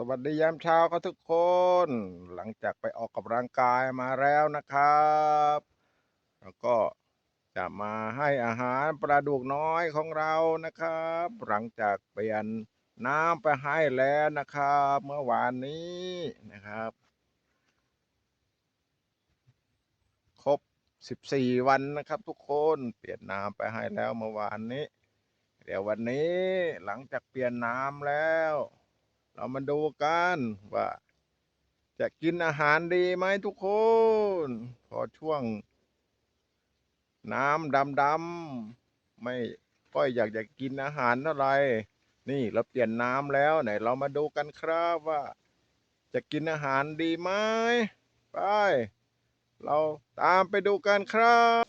สวัสดียามเช้าครับทุกคน หลังจากไปออกกำลังกายมาแล้วนะครับ แล้วก็จะมาให้อาหารปลาดุกน้อยของเรานะครับ หลังจากเปลี่ยนน้ำไปให้แล้วนะครับ เมื่อวานนี้นะครับ ครบ 14 วันนะครับทุกคนเปลี่ยนน้ำไปให้แล้วเมื่อวานนี้ เดี๋ยววันนี้หลังจากเปลี่ยนน้ำแล้ว เรามาดูกันว่า จะกินอาหารดีไหมทุกคน พอช่วง น้ำดำๆไม่ค่อยอยากจะกินอาหารเท่าไหร่นี่เราเปลี่ยนน้ำแล้วไหนเรามาดูกันครับว่า จะกินอาหารดีไหมไป เราตามไปดูกันครับ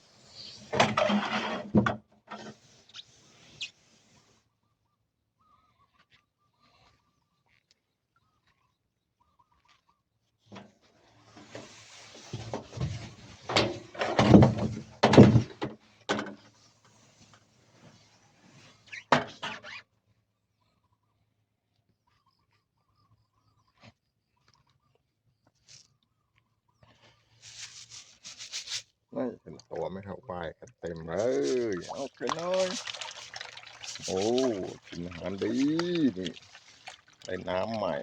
นี่เป็นตัวไหม่ครับว่ายกันเต็มเลยเอาไปน่อยโอ้กินอาหารดีนี่ได้น้ำใหม่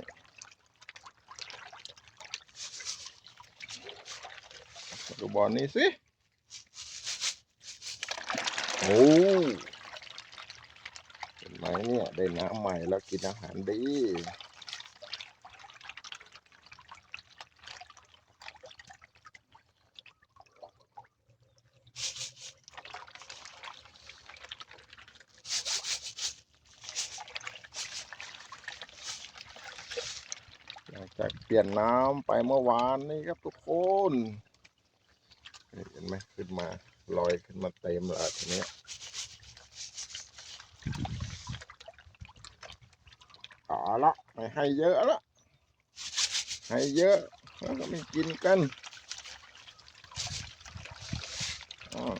ดูบอลนี้สิ โอ้เห็นไหมเนี่ย ได้น้ำใหม่แล้วกินอาหารดี จากเปลี่ยนน้ำไปเมื่อวานนี้ครับทุกคนเห็นไหมขึ้นมาลอยขึ้นมาเต็มแล้วทีนี้เอาละไม่ให้เยอะละให้เยอะแล้วก็ไม่กินกันอ้า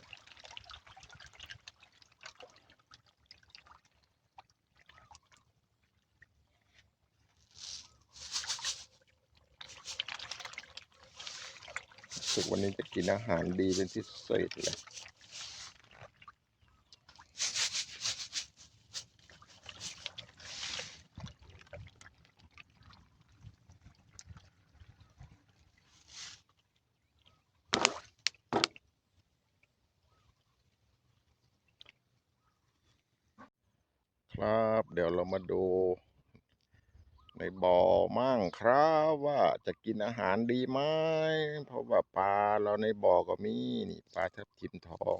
สึกวันนี้จะกินอาหารดีเป็นพิเศษเลย ครับ เดี๋ยวเรามาดู ในบ่อมั่งครับว่าจะกินอาหารดีไหมเพราะว่าปลาเราในบ่อก็มีนี่ปลาทับทิมทอง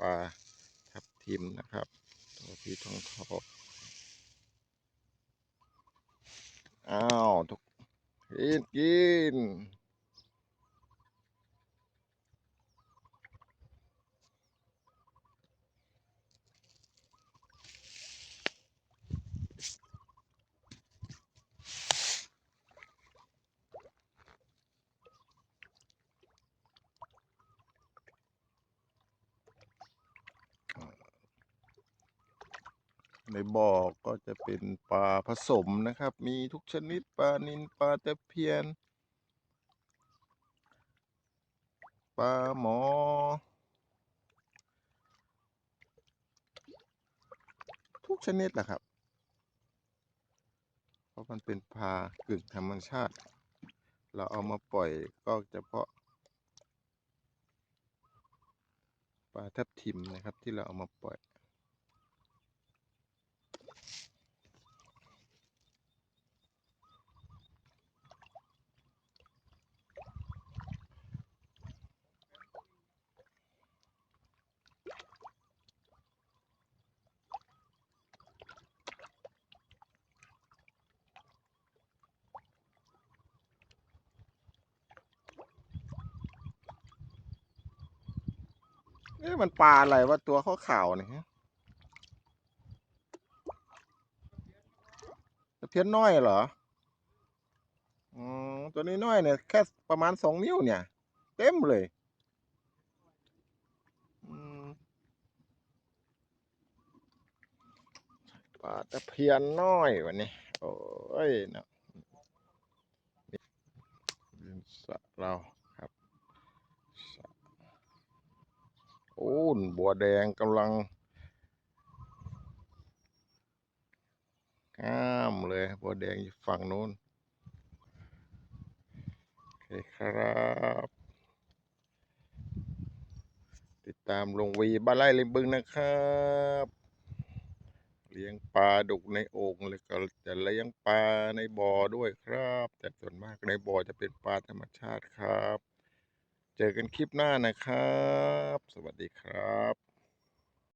ปลาทับทิมนะครับตัวที่ทองทองอ้าวทุกกินกิน ในบ่อก็จะเป็นปลาผสมนะครับ มีทุกชนิดปลานิลปลาตะเพียน ปลาหมอ ทุกชนิดแหละครับ เพราะมันเป็นปลากึ่งธรรมชาติ เราเอามาปล่อยก็เฉพาะปลาทับทิมนะครับที่เราเอามาปล่อย เอ๊ะมันปลาอะไรวะตัวขาวๆเนี่ยฮะียนน้อยเหรออตัวนี้น้อยเนี่ยแค่ประมาณสองนิ้วเนี่ย เต็มเลยอืมปลาตะเพียนน้อยวันนี้ โอ้ยเนาะสะเราครับโอ้นบัวแดงกำลังงามเลยบัวแดงอยู่ฝั่งนู้น โอเคครับ ติดตามลงวีบ้านไร่ริมบึงนะครับ เลี้ยงปลาดุกในโอ่งแล้วก็จะเลี้ยงปลาในบ่อด้วยครับ แต่ส่วนมากในบ่อจะเป็นปลาธรรมชาติครับ เจอกันคลิปหน้านะครับ สวัสดีครับ